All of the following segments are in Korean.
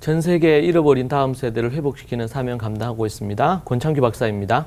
전 세계 잃어버린 다음 세대를 회복시키는 사명 감당하고 있습니다. 권창규 박사입니다.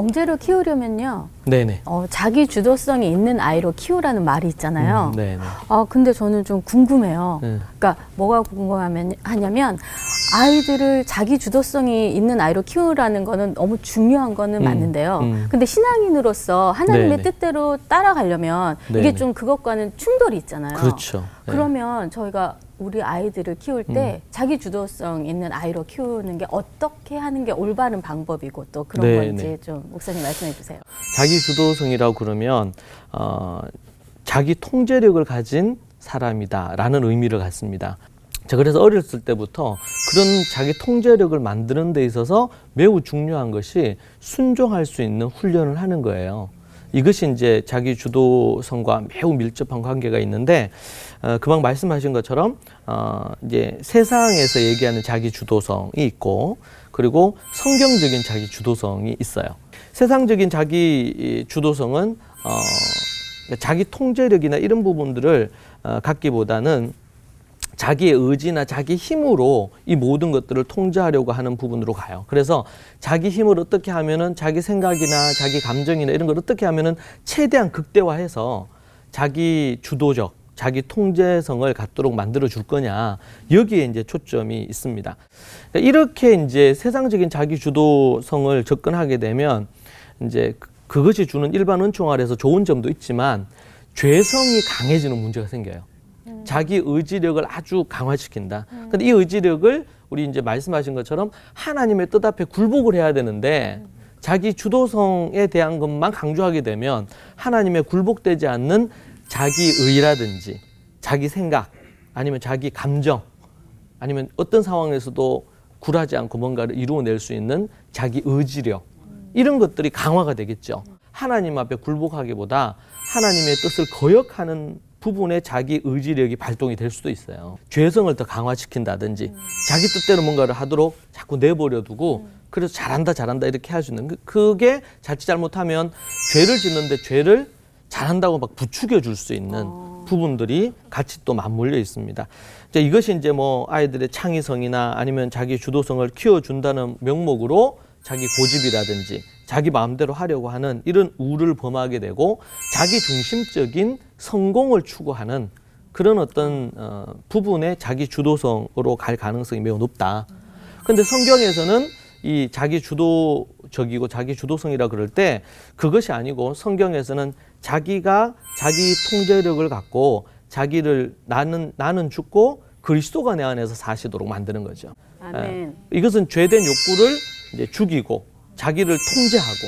영재를 키우려면요, 네네. 어, 자기 주도성이 있는 아이로 키우라는 말이 있잖아요. 음, 네네. 아, 근데 저는 좀 궁금해요. 네. 그러니까 뭐가 궁금하면 하냐면 아이들을 자기 주도성이 있는 아이로 키우라는 거는 너무 중요한 거는 음, 맞는데요. 음. 근데 신앙인으로서 하나님의 네네. 뜻대로 따라가려면 네네. 이게 좀 그것과는 충돌이 있잖아요. 그렇죠. 네. 그러면 저희가 우리 아이들을 키울 때 음. 자기 주도성 있는 아이로 키우는 게 어떻게 하는 게 올바른 방법이고 또 그런 네, 건지 네. 좀 목사님 말씀해 주세요. 자기 주도성이라고 그러면 어, 자기 통제력을 가진 사람이다라는 의미를 갖습니다. 자, 그래서 어렸을 때부터 그런 자기 통제력을 만드는 데 있어서 매우 중요한 것이 순종할 수 있는 훈련을 하는 거예요. 이것이 이제 자기 주도성과 매우 밀접한 관계가 있는데 어, 금방 말씀하신 것처럼 어, 이제 세상에서 얘기하는 자기 주도성이 있고 그리고 성경적인 자기 주도성이 있어요. 세상적인 자기 이 주도성은 어, 자기 통제력이나 이런 부분들을 어, 갖기보다는 자기의 의지나 자기 힘으로 이 모든 것들을 통제하려고 하는 부분으로 가요. 그래서 자기 힘을 어떻게 하면은 자기 생각이나 자기 감정이나 이런 걸 어떻게 하면은 최대한 극대화해서 자기 주도적, 자기 통제성을 갖도록 만들어 줄 거냐. 여기에 이제 초점이 있습니다. 그러니까 이렇게 이제 세상적인 자기 주도성을 접근하게 되면 이제 그- 그것이 주는 일반 은총 아래서 좋은 점도 있지만 죄성이 강해지는 문제가 생겨요. 자기 의지력을 아주 강화시킨다. 근데 이 의지력을 우리 이제 말씀하신 것처럼 하나님의 뜻 앞에 굴복을 해야 되는데 자기 주도성에 대한 것만 강조하게 되면 하나님의 굴복되지 않는 자기 의라든지 자기 생각 아니면 자기 감정 아니면 어떤 상황에서도 굴하지 않고 뭔가를 이루어낼 수 있는 자기 의지력 이런 것들이 강화가 되겠죠. 하나님 앞에 굴복하기보다 하나님의 뜻을 거역하는 부분에 자기 의지력이 발동이 될 수도 있어요. 죄성을 더 강화시킨다든지 자기 뜻대로 뭔가를 하도록 자꾸 내버려 두고 그래서 잘한다 잘한다 이렇게 할 수 있는 그- 그게 자칫 잘못하면 죄를 짓는데 죄를 잘한다고 막 부추겨 줄 수 있는 부분들이 같이 또 맞물려 있습니다. 이제 이것이 이제 뭐 아이들의 창의성이나 아니면 자기 주도성을 키워 준다는 명목으로 자기 고집이라든지 자기 마음대로 하려고 하는 이런 우를 범하게 되고 자기 중심적인 성공을 추구하는 그런 어떤 어, 부분의 자기 주도성으로 갈 가능성이 매우 높다. 근데 성경에서는 이 자기 주도적이고 자기 주도성이라 그럴 때 그것이 아니고 성경에서는 자기가 자기 통제력을 갖고 자기를 나는 나는 죽고 그리스도가 내 안에서 사시도록 만드는 거죠. 아멘. 예. 이것은 죄된 욕구를 이제 죽이고 자기를 통제하고.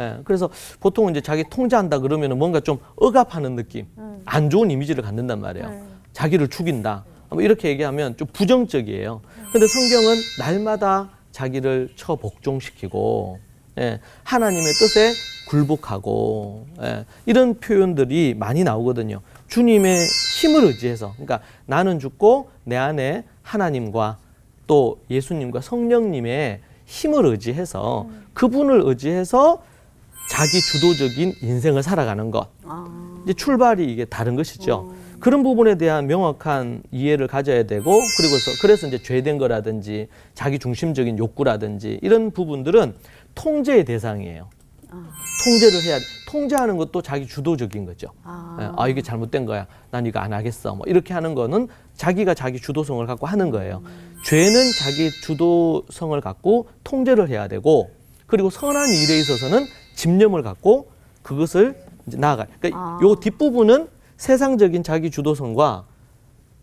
예. 그래서 보통 이제 자기 통제한다 그러면은 뭔가 좀 억압하는 느낌, 안 좋은 이미지를 갖는단 말이에요. 네. 자기를 죽인다. 뭐 이렇게 얘기하면 좀 부정적이에요. 근데 성경은 날마다 자기를 처 복종시키고 예, 하나님의 뜻에 굴복하고 예, 이런 표현들이 많이 나오거든요. 주님의 힘을 의지해서 그러니까 나는 죽고 내 안에 하나님과 또 예수님과 성령님의 힘을 의지해서 그분을 의지해서 자기 주도적인 인생을 살아가는 것. 아, 이제 출발이 이게 다른 것이죠. 그런 부분에 대한 명확한 이해를 가져야 되고 그리고서 그래서 이제 죄된 거라든지 자기 중심적인 욕구라든지 이런 부분들은 통제의 대상이에요. 통제를 해야 통제하는 것도 자기 주도적인 거죠. 아. 예, 아 이게 잘못된 거야. 난 이거 안 하겠어. 뭐 이렇게 하는 거는 자기가 자기 주도성을 갖고 하는 거예요. 죄는 자기 주도성을 갖고 통제를 해야 되고 그리고 선한 일에 있어서는 집념을 갖고 그것을 이제 나아가. 그러니까 아. 요 뒷부분은 세상적인 자기 주도성과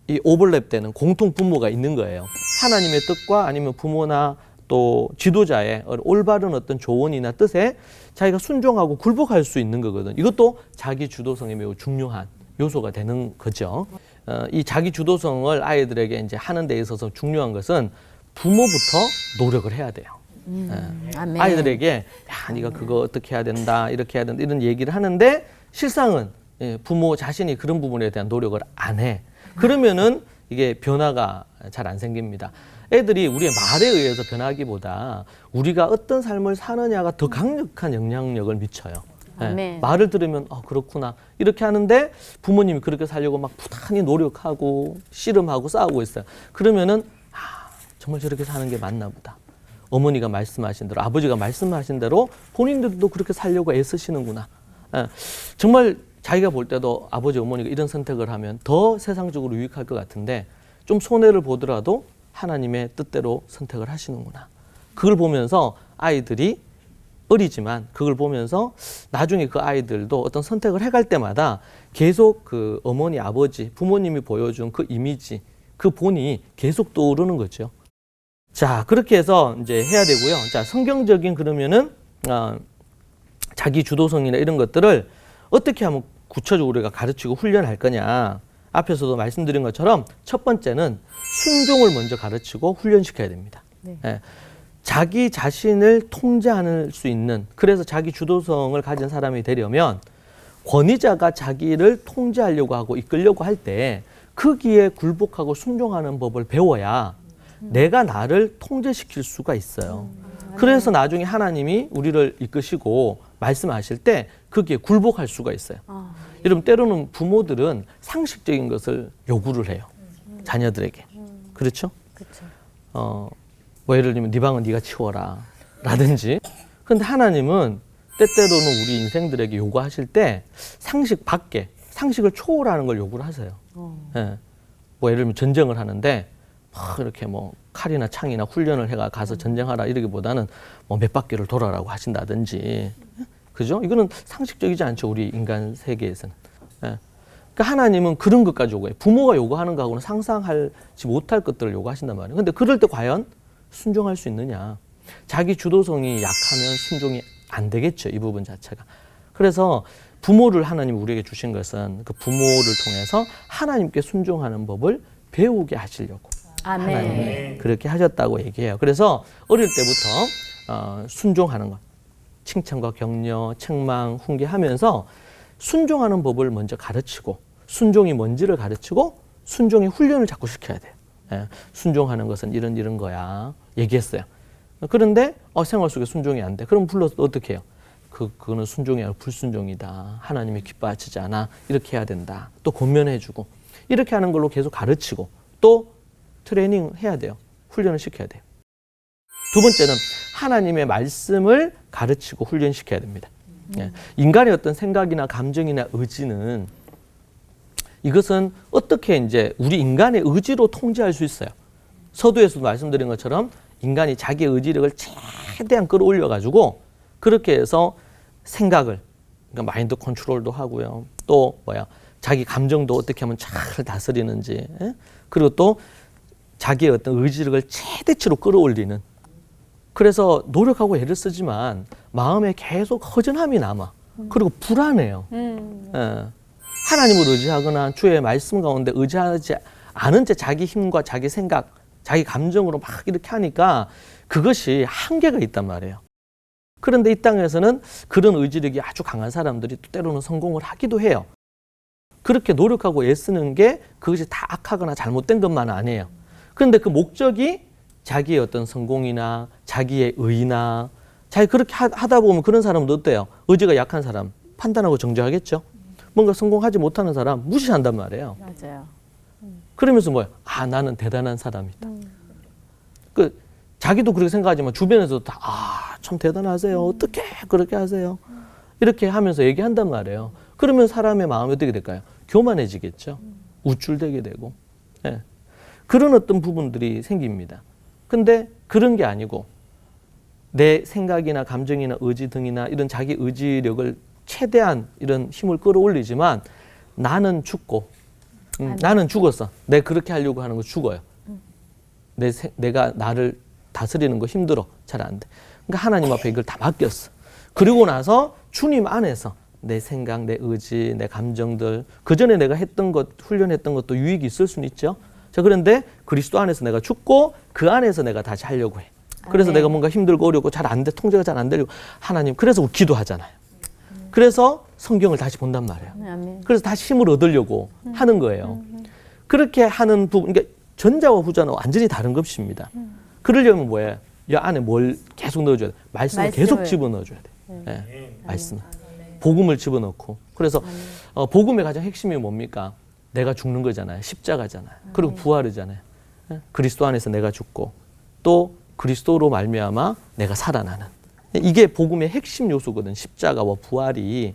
이 오버랩되는 공통 분모가 있는 거예요. 하나님의 뜻과 아니면 부모나 또 지도자의 올바른 어떤 조언이나 뜻에 자기가 순종하고 굴복할 수 있는 거거든. 이것도 자기 주도성이 매우 중요한 요소가 되는 거죠. 어, 이 자기 주도성을 아이들에게 이제 하는 데 있어서 중요한 것은 부모부터 노력을 해야 돼요. 음, 아멘. 아이들에게 야 네가 그거 어떻게 해야 된다 이렇게 해야 된다 이런 얘기를 하는데 실상은 예, 부모 자신이 그런 부분에 대한 노력을 안 해. 그러면은 이게 변화가 잘 안 생깁니다. 애들이 우리의 말에 의해서 변하기보다 우리가 어떤 삶을 사느냐가 더 강력한 영향력을 미쳐요. 예, 아멘. 말을 들으면 어 그렇구나 이렇게 하는데 부모님이 그렇게 살려고 막 부단히 노력하고 씨름하고 싸우고 있어요. 그러면은 아 정말 저렇게 사는 게 맞나 보다. 어머니가 말씀하신 대로 아버지가 말씀하신 대로 본인들도 그렇게 살려고 애쓰시는구나. 예, 정말 자기가 볼 때도 아버지 어머니가 이런 선택을 하면 더 세상적으로 유익할 것 같은데 좀 손해를 보더라도 하나님의 뜻대로 선택을 하시는구나. 그걸 보면서 아이들이 어리지만 그걸 보면서 나중에 그 아이들도 어떤 선택을 해갈 때마다 계속 그 어머니 아버지 부모님이 보여준 그 이미지 그 본이 계속 떠오르는 거죠. 자 그렇게 해서 이제 해야 되고요. 자 성경적인 그러면은 어, 자기 주도성이나 이런 것들을 어떻게 하면 구체적으로 우리가 가르치고 훈련할 거냐. 앞에서도 말씀드린 것처럼 첫 번째는 순종을 먼저 가르치고 훈련시켜야 됩니다. 네. 예. 자기 자신을 통제할 수 있는 그래서 자기 주도성을 가진 사람이 되려면 권위자가 자기를 통제하려고 하고 이끌려고 할때 거기에 굴복하고 순종하는 법을 배워야 내가 나를 통제시킬 수가 있어요. 그래서 나중에 하나님이 우리를 이끄시고 말씀하실 때 거기에 굴복할 수가 있어요. 아, 여러분 때로는 부모들은 상식적인 것을 요구를 해요. 자녀들에게. 그렇죠? 그렇죠. 어, 뭐 예를 들면 네 방은 네가 치워라 라든지 근데 하나님은 때때로는 우리 인생들에게 요구하실 때 상식 밖에 상식을 초월하는 걸 요구를 하세요. 어. 예. 뭐 예를 들면 전쟁을 하는데 막 이렇게 뭐 칼이나 창이나 훈련을 해가 가서 전쟁하라 이러기보다는 뭐 몇 바퀴를 돌아라고 하신다든지 그죠? 이거는 상식적이지 않죠 우리 인간 세계에서는. 예. 그러니까 하나님은 그런 것까지 요구해요. 부모가 요구하는 거하고는 상상하지 못할 것들을 요구하신단 말이에요. 근데 그럴 때 과연 순종할 수 있느냐? 자기 주도성이 약하면 순종이 안 되겠죠. 이 부분 자체가. 그래서 부모를 하나님 우리에게 주신 것은 그 부모를 통해서 하나님께 순종하는 법을 배우게 하시려고 아멘. 하나님이 그렇게 하셨다고 얘기해요. 그래서 어릴 때부터 어, 순종하는 것, 칭찬과 격려, 책망, 훈계하면서 순종하는 법을 먼저 가르치고 순종이 뭔지를 가르치고 순종의 훈련을 자꾸 시켜야 돼요. 예, 순종하는 것은 이런 이런 거야 얘기했어요. 그런데 어, 생활 속에 순종이 안 돼. 그럼 불러서 어떻게 해요? 그 그거는 순종이 아니라 불순종이다. 하나님이 기뻐하시지 않아. 이렇게 해야 된다. 또 권면해주고 이렇게 하는 걸로 계속 가르치고 또 트레이닝 해야 돼요. 훈련을 시켜야 돼요. 두 번째는 하나님의 말씀을 가르치고 훈련시켜야 됩니다. 예. 인간의 어떤 생각이나 감정이나 의지는 이것은 어떻게 이제 우리 인간의 의지로 통제할 수 있어요. 서두에서도 말씀드린 것처럼 인간이 자기 의지력을 최대한 끌어올려 가지고 그렇게 해서 생각을 그러니까 마인드 컨트롤도 하고요. 또 뭐야 자기 감정도 어떻게 하면 잘 다스리는지 예? 그리고 또 자기의 어떤 의지력을 최대치로 끌어올리는 그래서 노력하고 애를 쓰지만 마음에 계속 허전함이 남아 그리고 불안해요. 음. 예. 하나님을 의지하거나 주의 말씀 가운데 의지하지 않은 채 자기 힘과 자기 생각, 자기 감정으로 막 이렇게 하니까 그것이 한계가 있단 말이에요. 그런데 이 땅에서는 그런 의지력이 아주 강한 사람들이 또 때로는 성공을 하기도 해요. 그렇게 노력하고 애쓰는 게 그것이 다 악하거나 잘못된 것만 아니에요. 그런데 그 목적이 자기의 어떤 성공이나 자기의 의나 자기 그렇게 하- 하다 보면 그런 사람도 어때요? 의지가 약한 사람 판단하고 정죄하겠죠. 뭔가 성공하지 못하는 사람 무시한단 말이에요. 맞아요. 그러면서 뭐야? 아 나는 대단한 사람이다. 그 자기도 그렇게 생각하지만 주변에서도 다 아 참 대단하세요. 어떻게 그렇게 하세요? 이렇게 하면서 얘기한단 말이에요. 그러면 사람의 마음이 어떻게 될까요? 교만해지겠죠. 우쭐대게 되고. 예. 그런 어떤 부분들이 생깁니다. 근데 그런 게 아니고 내 생각이나 감정이나 의지 등이나 이런 자기 의지력을 최대한 이런 힘을 끌어올리지만 나는 죽고 음, 나는 죽었어. 내 그렇게 하려고 하는 거 죽어요. 내 세- 내가 나를 다스리는 거 힘들어. 잘 안 돼. 그러니까 하나님 앞에 이걸 다 맡겼어. 그리고 나서 주님 안에서 내 생각, 내 의지, 내 감정들 그 전에 내가 했던 것, 훈련했던 것도 유익이 있을 수는 있죠. 자 그런데 그리스도 안에서 내가 죽고 그 안에서 내가 다시 하려고 해. 그래서 아, 네. 내가 뭔가 힘들고 어렵고 잘 안 돼, 통제가 잘 안 되고 하나님 그래서 기도하잖아요. 그래서 성경을 다시 본단 말이에요. 아멘. 그래서 다시 힘을 얻으려고 하는 거예요. 그렇게 하는 부분, 그러니까 전자와 후자는 완전히 다른 것입니다. 그러려면 뭐예요? 이 안에 뭘 계속 넣어줘야 돼? 말씀을 말씀을. 계속 집어넣어줘야 돼. 예, 말씀. 복음을 집어넣고. 그래서 어, 복음의 가장 핵심이 뭡니까? 내가 죽는 거잖아요. 십자가잖아요. 그리고 부활이잖아요. 예? 그리스도 안에서 내가 죽고 또 그리스도로 말미암아 내가 살아나는. 이게 복음의 핵심 요소거든. 십자가와 부활이.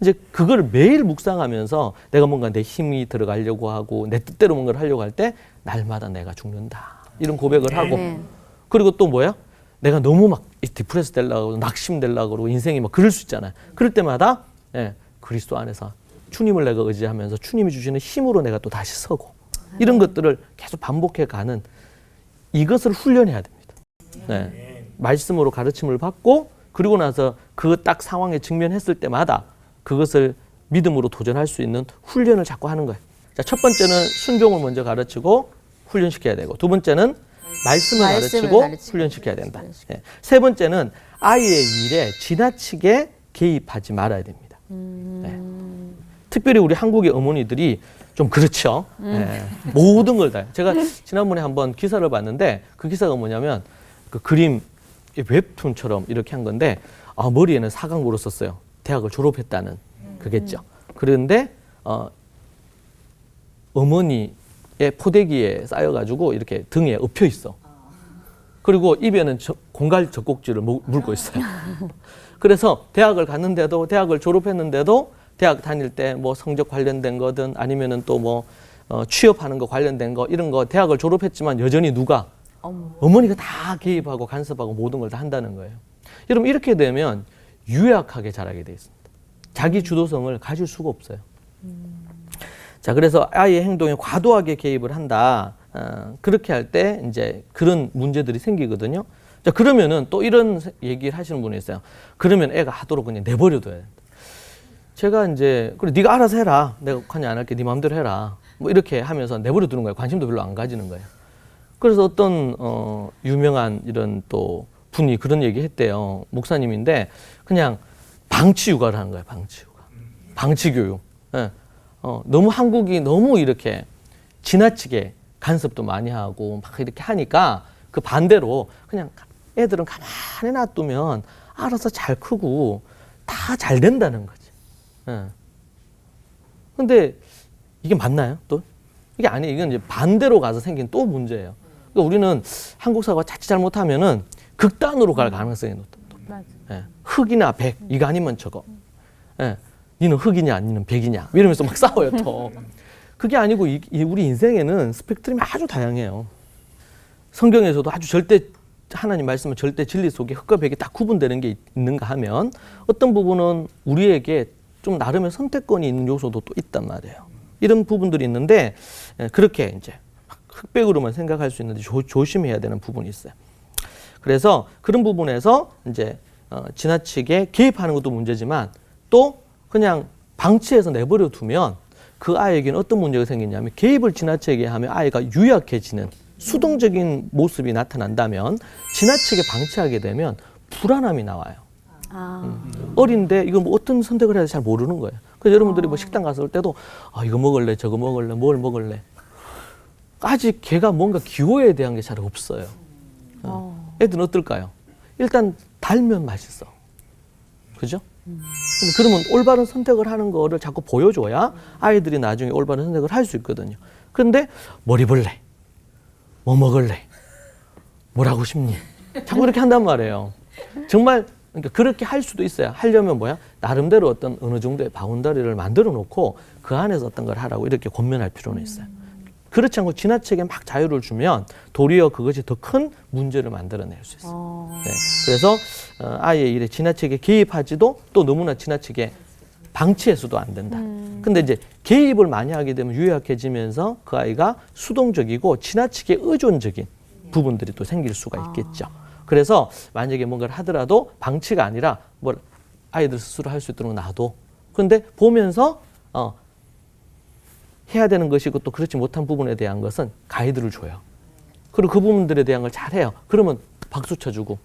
이제 그걸 매일 묵상하면서 내가 뭔가 내 힘이 들어가려고 하고 내 뜻대로 뭔가를 하려고 할 때 날마다 내가 죽는다. 이런 고백을 하고 네. 그리고 또 뭐야? 내가 너무 막 디프레스 그러고 낙심되려고 그러고 인생이 막 그럴 수 있잖아요. 그럴 때마다 예, 그리스도 안에서 주님을 내가 의지하면서 주님이 주시는 힘으로 내가 또 다시 서고 이런 것들을 계속 반복해 가는 이것을 훈련해야 됩니다. 네. 말씀으로 가르침을 받고 그리고 나서 그 딱 상황에 직면했을 때마다 그것을 믿음으로 도전할 수 있는 훈련을 자꾸 하는 거예요. 자, 첫 번째는 순종을 먼저 가르치고 훈련시켜야 되고 두 번째는 말씀을, 말씀을 가르치고 가르치고 훈련시켜야 된다. 예. 세 번째는 아이의 일에 지나치게 개입하지 말아야 됩니다. 네. 특별히 우리 한국의 어머니들이 좀 그렇죠. 예. 모든 걸 다. 제가 지난번에 한번 기사를 봤는데 그 기사가 뭐냐면 그 그림 이 웹툰처럼 이렇게 한 건데 아, 머리에는 사각으로 썼어요. 대학을 졸업했다는 그겠죠. 그런데 어, 어머니의 포대기에 쌓여가지고 이렇게 등에 엎혀 있어. 그리고 입에는 저- 공갈 젖꼭지를 무- 물고 있어요. 그래서 대학을 갔는데도 대학을 졸업했는데도 대학 다닐 때 뭐 성적 관련된 거든 아니면은 또뭐 어, 취업하는 거 관련된 거 이런 거 대학을 졸업했지만 여전히 누가 어머. 어머 니가 다 개입하고 간섭하고 모든 걸 다 한다는 거예요. 여러분 이렇게 되면 유약하게 자라게 돼 있습니다. 자기 주도성을 가질 수가 없어요. 자 그래서 아이의 행동에 과도하게 개입을 한다. 어, 그렇게 할 때 이제 그런 문제들이 생기거든요. 자 그러면은 또 이런 세- 얘기를 하시는 분이 있어요. 그러면 애가 하도록 그냥 내버려둬야 된다. 제가 이제 그래 네가 알아서 해라. 내가 그냥 안 할게. 네 마음대로 해라. 뭐 이렇게 하면서 내버려 두는 거예요. 관심도 별로 안 가지는 거예요. 그래서 어떤 어 유명한 이런 또 분이 그런 얘기 했대요. 목사님인데 그냥 방치 육아를 하는 거예요. 방치 육아. 방치 교육. 예. 어, 너무 한국이 너무 이렇게 지나치게 간섭도 많이 하고 막 이렇게 하니까 그 반대로 그냥 애들은 가만히 놔두면 알아서 잘 크고 다 잘 된다는 거지. 예. 근데 이게 맞나요? 또 이게 아니에요. 이건 이제 반대로 가서 생긴 또 문제예요. 그러니까 우리는 한국 사회가 자칫 잘못하면은 극단으로 갈 가능성이 높다. 맞아. 예. 흑이나 백 이거 아니면 저거. 예. 니는 흑이냐, 니는 백이냐 이러면서 막 싸워요 또. 그게 아니고 이, 이 우리 인생에는 스펙트럼이 아주 다양해요. 성경에서도 아주 절대 하나님 말씀은 절대 진리 속에 흑과 백이 딱 구분되는 게 있- 있는가 하면 어떤 부분은 우리에게 좀 나름의 선택권이 있는 요소도 또 있단 말이에요. 이런 부분들이 있는데 예, 그렇게 이제 흑백으로만 생각할 수 있는데 조, 조심해야 되는 부분이 있어요. 그래서 그런 부분에서 이제 어, 지나치게 개입하는 것도 문제지만 또 그냥 방치해서 내버려 두면 그 아이에게는 어떤 문제가 생기냐면 개입을 지나치게 하면 아이가 유약해지는 수동적인 모습이 나타난다면 지나치게 방치하게 되면 불안함이 나와요. 아, 어린데 이거 뭐 어떤 선택을 해야 될지 잘 모르는 거예요. 그래서 여러분들이 뭐 식당 갔을 때도 아 이거 먹을래 저거 먹을래 뭘 먹을래 아직 걔가 뭔가 기호에 대한 게 잘 없어요. 어. 애들은 어떨까요? 일단 달면 맛있어. 그죠? 근데 그러면 올바른 선택을 하는 거를 자꾸 보여줘야 아이들이 나중에 올바른 선택을 할 수 있거든요. 그런데 뭘 입을래? 뭐 먹을래? 뭘 하고 싶니? 자꾸 이렇게 한단 말이에요. 정말 그러니까 그렇게 할 수도 있어요. 하려면 뭐야? 나름대로 어떤 어느 정도의 바운더리를 만들어 놓고 그 안에서 어떤 걸 하라고 이렇게 권면할 필요는 있어요. 그렇지 않고 지나치게 막 자유를 주면 도리어 그것이 더 큰 문제를 만들어낼 수 있어요. 어. 네. 그래서 어, 아이의 일에 지나치게 개입하지도 또 너무나 지나치게 방치해서도 안 된다. 근데 이제 개입을 많이 하게 되면 유약해지면서 그 아이가 수동적이고 지나치게 의존적인 부분들이 또 생길 수가 있겠죠. 그래서 만약에 뭔가를 하더라도 방치가 아니라 뭘 아이들 스스로 할 수 있도록 놔둬. 근데 보면서 어, 해야 되는 것이고 또 그렇지 못한 부분에 대한 것은 가이드를 줘요. 그리고 그 부분들에 대한 걸 잘해요. 그러면 박수 쳐주고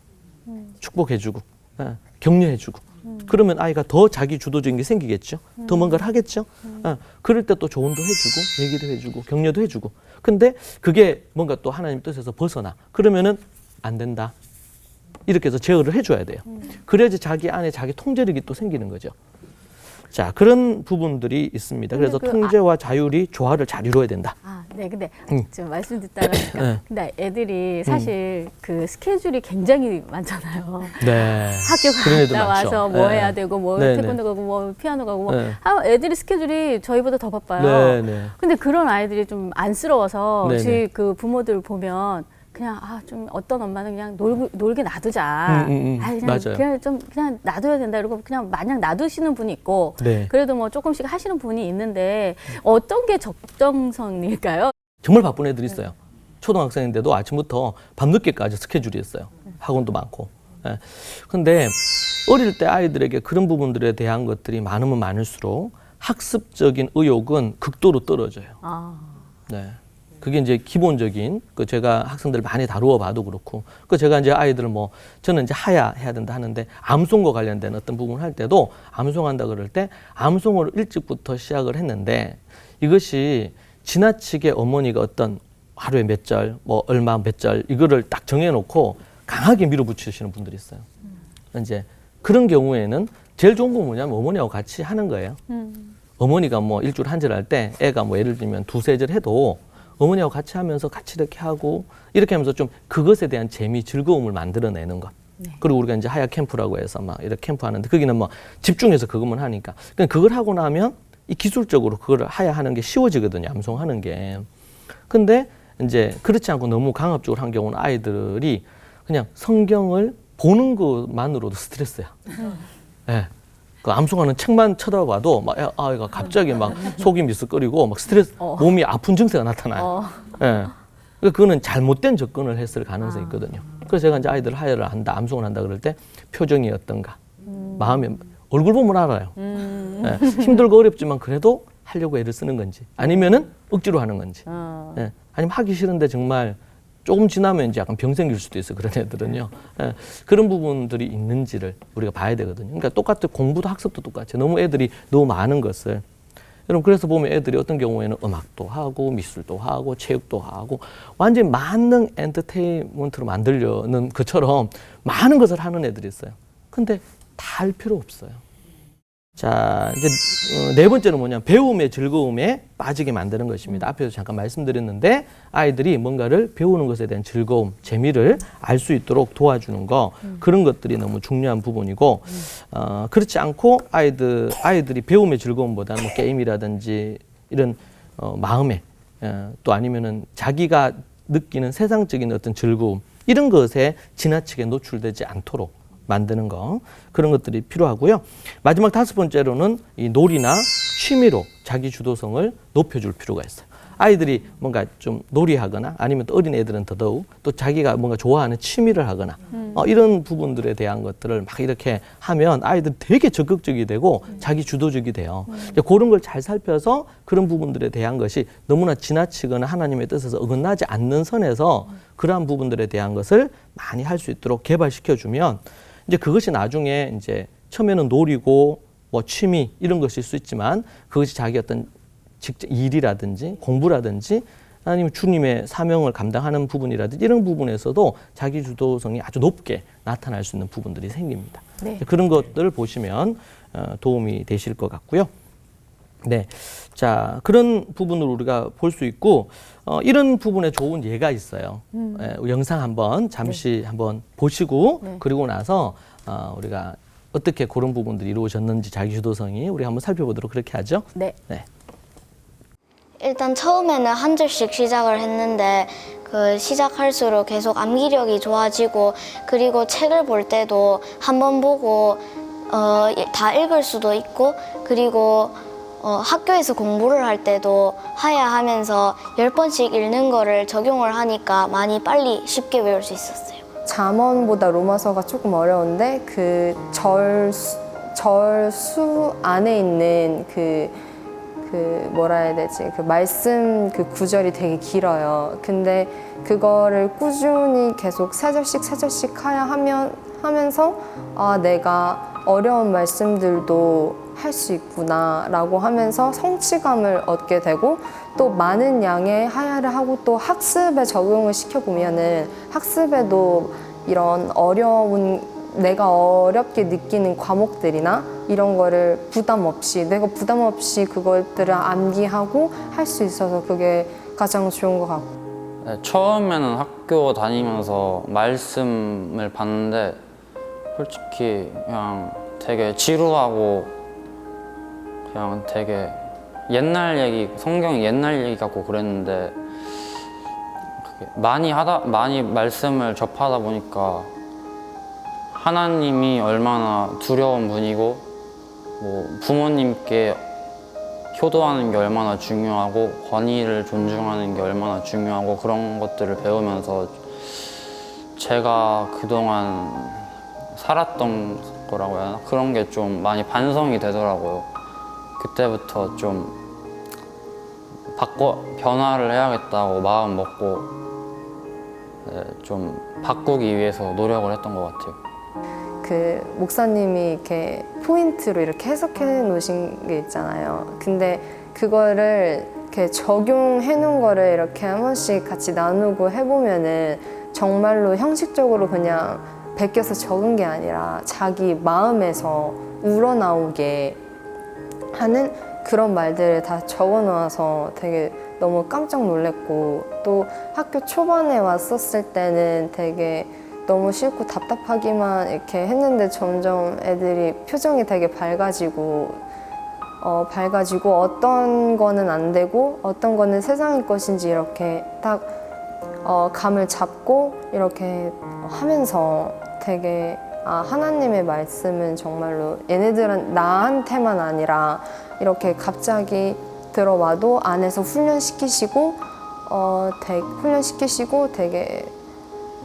축복해주고 예, 격려해주고 그러면 아이가 더 자기 주도적인 게 생기겠죠. 더 뭔가를 하겠죠. 예, 그럴 때 또 조언도 해주고 얘기도 해주고 격려도 해주고. 근데 그게 뭔가 또 하나님 뜻에서 벗어나. 그러면은 안 된다. 이렇게 해서 제어를 해줘야 돼요. 그래야지 자기 안에 자기 통제력이 또 생기는 거죠. 자 그런 부분들이 있습니다. 그래서 그 아- 통제와 자율이 조화를 잘 이루어야 된다. 아, 네. 근데 음. 지금 말씀 듣다가 네. 근데 애들이 사실 그 스케줄이 굉장히 많잖아요. 네. 학교 갔다. 와서 뭐 네. 해야 되고 뭐 네, 태권도 가고 뭐 피아노 가고 뭐 네. 아, 애들이 스케줄이 저희보다 더 바빠요. 네, 네. 근데 그런 아이들이 좀 안쓰러워서 네네. 저희 그 부모들 보면 그냥 아 좀 어떤 엄마는 그냥 놀고 놀게 놔두자. 음, 음, 음. 아 그냥 맞아요. 그냥 좀 그냥 놔둬야 된다. 이러고 그냥 마냥 놔두시는 분이 있고 네. 그래도 뭐 조금씩 하시는 분이 있는데 어떤 게 적정선일까요? 정말 바쁜 애들이 있어요. 초등학생인데도 아침부터 밤늦게까지 스케줄이 있어요. 학원도 많고. 예. 근데 어릴 때 아이들에게 그런 부분들에 대한 것들이 많으면 많을수록 학습적인 의욕은 극도로 떨어져요. 아, 네. 그게 이제 기본적인 그 제가 학생들 많이 다루어 봐도 그렇고 그 제가 이제 아이들을 뭐 저는 이제 하야 해야 된다 하는데 암송과 관련된 어떤 부분을 할 때도 암송한다 그럴 때 암송을 일찍부터 시작을 했는데 이것이 지나치게 어머니가 어떤 하루에 몇 절, 뭐 얼마 몇 절 이거를 딱 정해놓고 강하게 밀어붙이시는 분들이 있어요. 이제 그런 경우에는 제일 좋은 건 뭐냐면 어머니하고 같이 하는 거예요. 음, 어머니가 뭐 일주일 한 절 할 때 애가 뭐 예를 들면 두세 절 해도 어머니하고 같이 하면서 같이 이렇게 하고 이렇게 하면서 좀 그것에 대한 재미, 즐거움을 만들어내는 것. 네. 그리고 우리가 이제 하야 캠프라고 해서 막 이렇게 캠프 하는데 거기는 뭐 집중해서 그것만 하니까. 그냥 그걸 하고 나면 이 기술적으로 그걸 하야 하는 게 쉬워지거든요. 암송하는 게. 근데 이제 그렇지 않고 너무 강압적으로 한 경우는 아이들이 그냥 성경을 보는 것만으로도 스트레스야. 예. 그 암송하는 책만 쳐다봐도 막 애- 아이가 갑자기 막 속이 미스거리고 막 스트레스 어. 몸이 아픈 증세가 나타나요. 어, 예. 그 그거는 잘못된 접근을 했을 가능성이 있거든요. 그래서 제가 이제 아이들 하야를 한다, 암송을 한다 그럴 때 표정이 어떤가, 마음이 얼굴 보면 알아요. 음, 예. 힘들고 어렵지만 그래도 하려고 애를 쓰는 건지, 아니면은 억지로 하는 건지, 어. 예. 아니면 하기 싫은데 정말 조금 지나면 이제 약간 병 생길 수도 있어 요 그런 애들은요. 예. 그런 부분들이 있는지를 우리가 봐야 되거든요. 그러니까 똑같아 공부도 학습도 똑같이 너무 애들이 너무 많은 것을 여러분 그래서 보면 애들이 어떤 경우에는 음악도 하고 미술도 하고 체육도 하고 완전히 만능 엔터테인먼트로 만들려는 것처럼 많은 것을 하는 애들이 있어요. 근데 다 할 필요 없어요. 자, 이제 어, 네 번째는 뭐냐? 배움의 즐거움에 빠지게 만드는 것입니다. 앞에서 잠깐 말씀드렸는데 아이들이 뭔가를 배우는 것에 대한 즐거움, 재미를 알 수 있도록 도와주는 거 그런 것들이 너무 중요한 부분이고 어, 그렇지 않고 아이들 아이들이 배움의 즐거움보다는 뭐 게임이라든지 이런 어, 마음에 어, 또 아니면은 자기가 느끼는 세상적인 어떤 즐거움 이런 것에 지나치게 노출되지 않도록 만드는 거 그런 것들이 필요하고요. 마지막 다섯 번째로는 이 놀이나 취미로 자기 주도성을 높여줄 필요가 있어요. 아이들이 뭔가 좀 놀이하거나 아니면 또 어린 애들은 더더욱 또 자기가 뭔가 좋아하는 취미를 하거나 어, 이런 부분들에 대한 것들을 막 이렇게 하면 아이들 되게 적극적이 되고 자기 주도적이 돼요. 이제 그런 걸 잘 살펴서 그런 부분들에 대한 것이 너무나 지나치거나 하나님의 뜻에서 어긋나지 않는 선에서 그러한 부분들에 대한 것을 많이 할 수 있도록 개발시켜 주면 이제 그것이 나중에 이제 처음에는 놀이고 뭐 취미 이런 것일 수 있지만 그것이 자기 어떤 직접 일이라든지 공부라든지 아니면 주님의 사명을 감당하는 부분이라든지 이런 부분에서도 자기 주도성이 아주 높게 나타날 수 있는 부분들이 생깁니다. 네. 그런 것들을 보시면 어, 도움이 되실 것 같고요. 네. 자, 그런 부분을 우리가 볼 수 있고, 어, 이런 부분에 좋은 예가 있어요. 예, 영상 한번 잠시 한번 보시고, 네. 그리고 나서, 어, 우리가 어떻게 그런 부분들이 이루어졌는지 자기 주도성이 우리 한번 살펴보도록 그렇게 하죠. 네. 네. 일단 처음에는 한 줄씩 시작을 했는데 그 시작할수록 계속 암기력이 좋아지고 그리고 책을 볼 때도 한 번 보고 어, 다 읽을 수도 있고 그리고 어, 학교에서 공부를 할 때도 하야 하면서 열 번씩 읽는 거를 적용을 하니까 많이 빨리 쉽게 외울 수 있었어요. 잠언보다 로마서가 조금 어려운데 그 절 절수 안에 있는 그, 그 뭐라 해야 되지 그 말씀 그 구절이 되게 길어요. 근데 그거를 꾸준히 계속 세 절씩 세 절씩 하야 하면 하면서 아 내가 어려운 말씀들도 할 수 있구나라고 하면서 성취감을 얻게 되고 또 많은 양의 하야를 하고 또 학습에 적용을 시켜 보면은 학습에도 이런 어려운 내가 어렵게 느끼는 과목들이나 이런 거를 부담 없이 내가 부담 없이 그것들을 암기하고 할 수 있어서 그게 가장 좋은 것 같고. 네, 처음에는 학교 다니면서 말씀을 봤는데 솔직히 그냥 되게 지루하고 그냥 되게 옛날 얘기 성경 옛날 얘기 같고 그랬는데 많이 하다 많이 말씀을 접하다 보니까 하나님이 얼마나 두려운 분이고 뭐 부모님께 효도하는 게 얼마나 중요하고 권위를 존중하는 게 얼마나 중요하고 그런 것들을 배우면서 제가 그동안 살았던 거라고 해야 하나? 그런 게 좀 많이 반성이 되더라고요. 그때부터 좀 바꿔 변화를 해야겠다고 마음 먹고 네, 좀 바꾸기 위해서 노력을 했던 것 같아요. 그 목사님이 이렇게 포인트로 이렇게 해석해 놓으신 게 있잖아요. 근데 그거를 이렇게 적용해 놓은 거를 이렇게 한 번씩 같이 나누고 해보면은 정말로 형식적으로 그냥 베껴서 적은 게 아니라 자기 마음에서 우러나오게 하는 그런 말들을 다 적어 놓아서 되게 너무 깜짝 놀랐고 또 학교 초반에 왔었을 때는 되게 너무 싫고 답답하기만 이렇게 했는데 점점 애들이 표정이 되게 밝아지고 어, 밝아지고 어떤 거는 안 되고 어떤 거는 세상의 것인지 이렇게 딱 어, 감을 잡고 이렇게 하면서 되게 아, 하나님의 말씀은 정말로 얘네들은 나한테만 아니라 이렇게 갑자기 들어와도 안에서 훈련시키시고 어, 되게 훈련시키시고 되게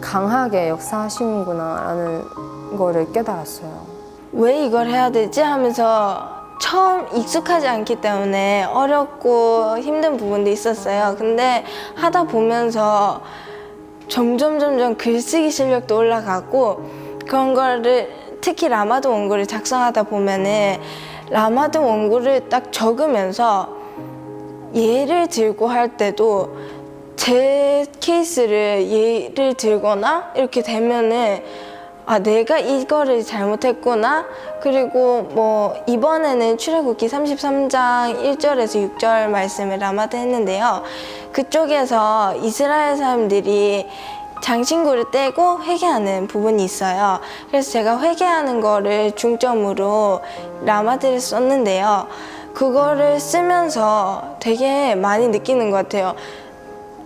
강하게 역사하시는구나라는 거를 깨달았어요. 왜 이걸 해야 되지 하면서 처음 익숙하지 않기 때문에 어렵고 힘든 부분도 있었어요. 근데 하다 보면서 점점 점점 글쓰기 실력도 올라가고 그런 거를 특히 라마드 원고를 작성하다 보면은 라마드 원고를 딱 적으면서 예를 들고 할 때도 제 케이스를 예를 들거나 이렇게 되면은 아 내가 이거를 잘못했구나. 그리고 뭐 이번에는 출애굽기 33장 1절에서 6절 말씀을 라마드 했는데요. 그쪽에서 이스라엘 사람들이 장신구를 떼고 회개하는 부분이 있어요. 그래서 제가 회개하는 거를 중점으로 라마드를 썼는데요. 그거를 쓰면서 되게 많이 느끼는 것 같아요.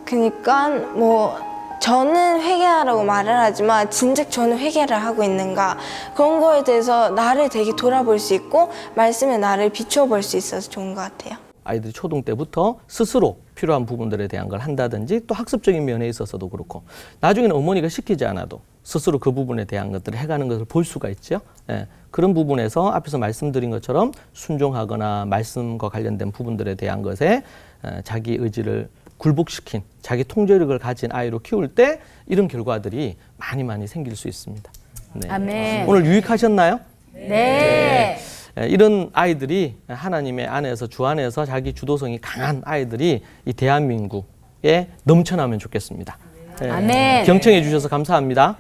그니까 뭐 저는 회개하라고 말을 하지만 진작 저는 회개를 하고 있는가? 그런 거에 대해서 나를 되게 돌아볼 수 있고 말씀에 나를 비춰볼 수 있어서 좋은 것 같아요. 아이들이 초등 때부터 스스로 필요한 부분들에 대한 걸 한다든지 또 학습적인 면에 있어서도 그렇고 나중에는 어머니가 시키지 않아도 스스로 그 부분에 대한 것들을 해가는 것을 볼 수가 있죠. 예, 그런 부분에서 앞에서 말씀드린 것처럼 순종하거나 말씀과 관련된 부분들에 대한 것에 에, 자기 의지를 굴복시킨 자기 통제력을 가진 아이로 키울 때 이런 결과들이 많이 많이 생길 수 있습니다. 네. 아멘. 오늘 유익하셨나요? 네. 예, 이런 아이들이 하나님의 안에서 주 안에서 자기 주도성이 강한 아이들이 이 대한민국에 넘쳐나면 좋겠습니다. 예, 아멘. 경청해 주셔서 감사합니다.